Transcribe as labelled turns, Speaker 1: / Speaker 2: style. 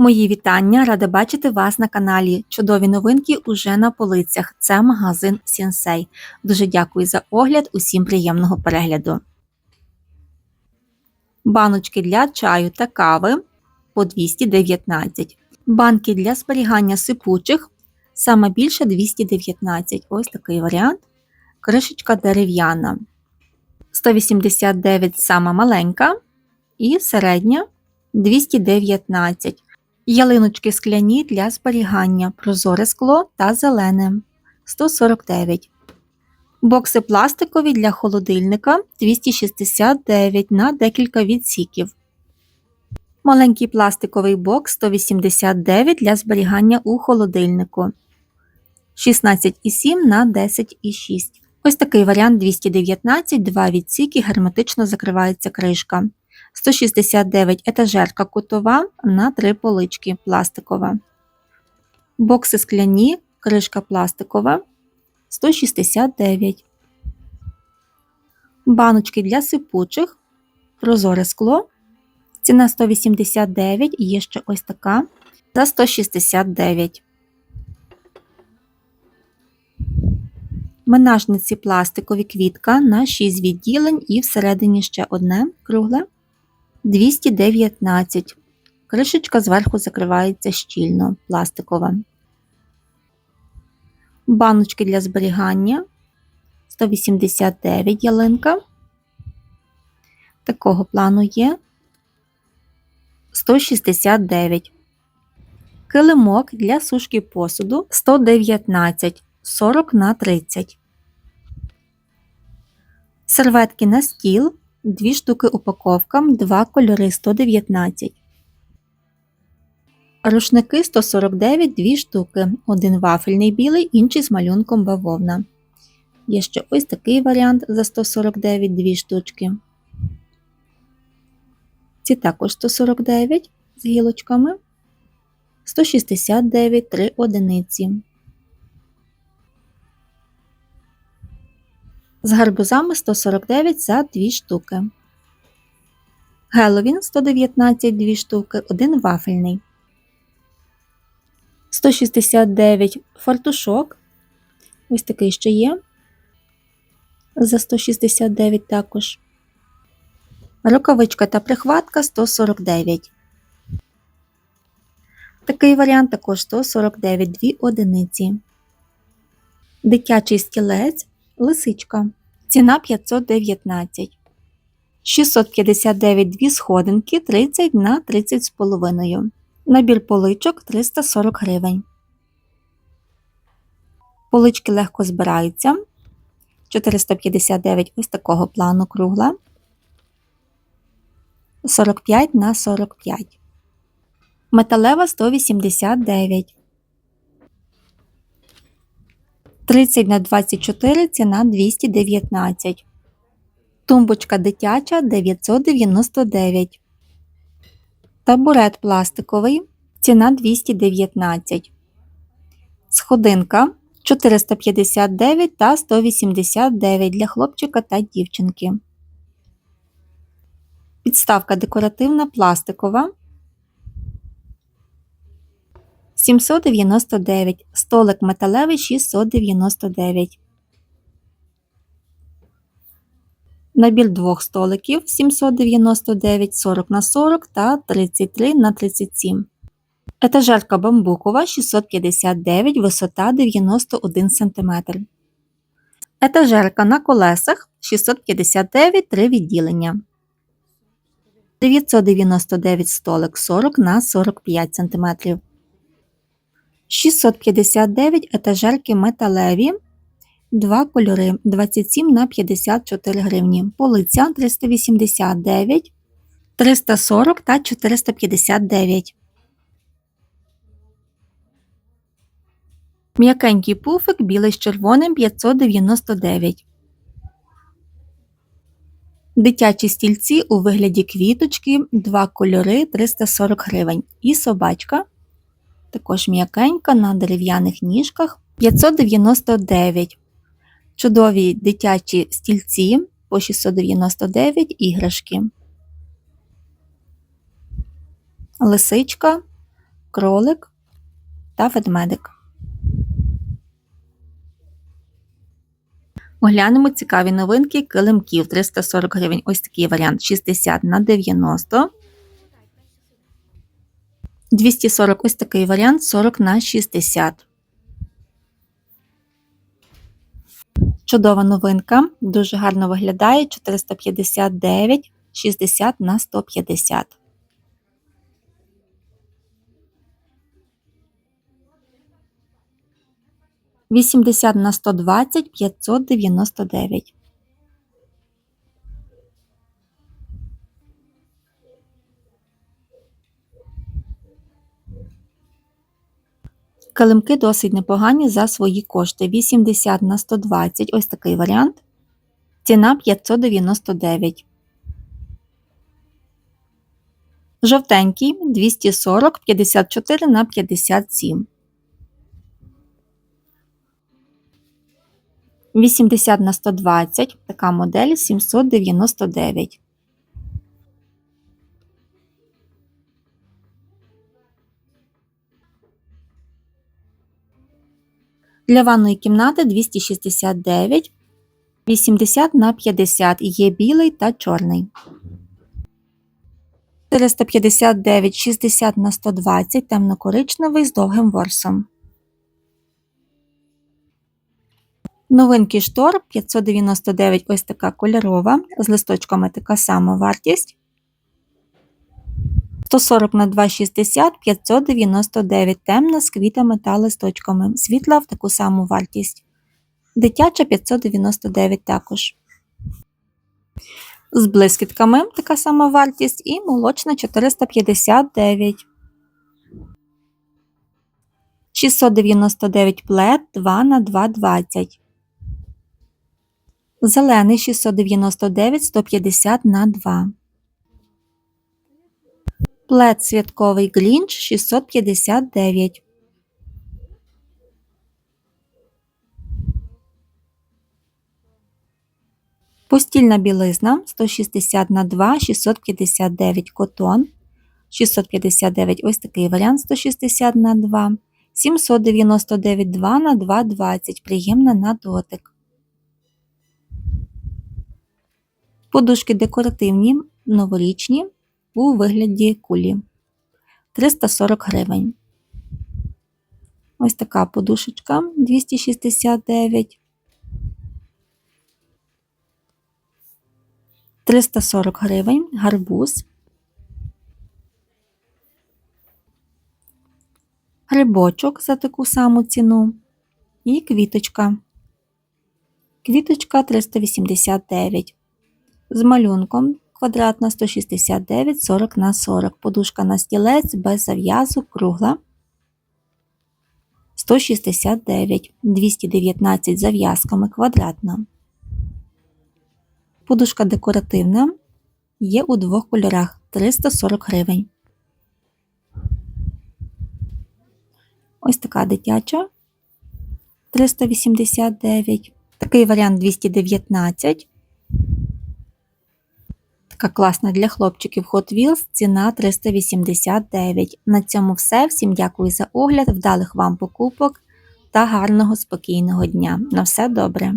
Speaker 1: Мої вітання, рада бачити вас на каналі. Чудові новинки уже на полицях. Це магазин Сінсей. Дуже дякую за огляд, усім приємного перегляду. Баночки для чаю та кави по 219. Банки для зберігання сипучих саме більше 219. Ось такий варіант. Кришечка дерев'яна. 189 сама маленька і середня 219. Ялиночки скляні для зберігання, прозоре скло та зелене 149. Бокси пластикові для холодильника 269 на декілька відсіків. Маленький пластиковий бокс 189 для зберігання у холодильнику 16,7 на 10,6. Ось такий варіант 219, два відсіки, герметично закривається кришка. 169 етажерка кутова на три полички пластикова. Бокси скляні, кришка пластикова 169. Баночки для сипучих, прозоре скло. Ціна 189 і є ще ось така за 169. Менажниці пластикові квітка на 6 відділень і всередині ще одне кругле. 219. Кришечка зверху закривається щільно, пластикова. Баночки для зберігання 189 ялинка. Такого плану є 169. Килимок для сушки посуду 119 40 на 30. Серветки на стіл Дві штуки упаковкам, два кольори 119. Рушники 149 дві штуки. Один вафельний білий, інший з малюнком бавовна. Є ще ось такий варіант за 149 дві штучки. Ці також 149 з гілочками. 169 3 одиниці. З гарбузами 149 за 2 штуки. Геловін 119 2 штуки, один вафельний. 169 фартушок. Ось такий ще є. За 169 також. Рукавичка та прихватка 149. Такий варіант також 149 2 одиниці. Дитячий стілець лисичка. Ціна 519. 659 дві сходинки 30 на 30 з половиною. Набір поличок 340 гривень. Полички легко збираються. 459 ось такого плану кругла. 45 на 45. Металева 189. 30 на 24 ціна 219. Тумбочка дитяча 999. Табурет пластиковий. Ціна 219. Сходинка 459 та 189 для хлопчика та дівчинки. Підставка декоративна пластикова 799, столик металевий 699. Набір двох столиків 799, 40 на 40 та 33 на 37. Етажерка бамбукова 659, висота 91 см. Етажерка на колесах 659 3 відділення. 999 столик 40 на 45 см. 659 етажерки металеві, два кольори 27 на 54 гривні. Полиця 389, 340 та 459. М'якенький пуфик білий з червоним 599. Дитячі стільці у вигляді квіточки, два кольори 340 гривень. І собачка також м'якенька на дерев'яних ніжках 599. Чудові дитячі стільці по 699 іграшки. Лисичка кролик та ведмедик. Оглянемо цікаві новинки килимків 340 гривень. Ось такий варіант 60 на 90. 240 ось такий варіант 40 на 60. Чудова новинка. Дуже гарно виглядає 459 60 на 150. Вісімдесят на сто двадцять п'ятсот дев'яносто дев'ять. Килимки досить непогані за свої кошти. 80 на 120, ось такий варіант. Ціна 599. Жовтенький 240 54 на 57. 80 на 120, така модель 799. Для ванної кімнати 269, 80 на 50 є білий та чорний. 459, 60 на 120 темно-коричневий з довгим ворсом. Новинки штор 599 ось така кольорова, з листочками така сама вартість. 140 на 2,60 599 темна з квітами та листочками. Світла в таку саму вартість. Дитяча 599 також. З блискітками така сама вартість і молочна 459. 699 плед 2 на 2,20. Зелений 699 150 на 2. Плед святковий Грінч 659. Постільна білизна 160 на 2 659 котон. 659 ось такий варіант 160 на 2. 799 2 на 2 20. Приємна на дотик. Подушки декоративні, новорічні у вигляді кулі 340 гривень. Ось така подушечка 269. 340 гривень, гарбуз. Грибочок за таку саму ціну. І квіточка. Квіточка 389. З малюнком квадратна 169 40 на 40. Подушка на стілець без зав'язу кругла 169 219 зав'язками квадратна. Подушка декоративна є у двох кольорах 340 гривень. Ось така дитяча 389. Такий варіант 219. Така класна для хлопчиків Hot Wheels, ціна 389. На цьому все. Всім дякую за огляд, вдалих вам покупок та гарного спокійного дня. На все добре!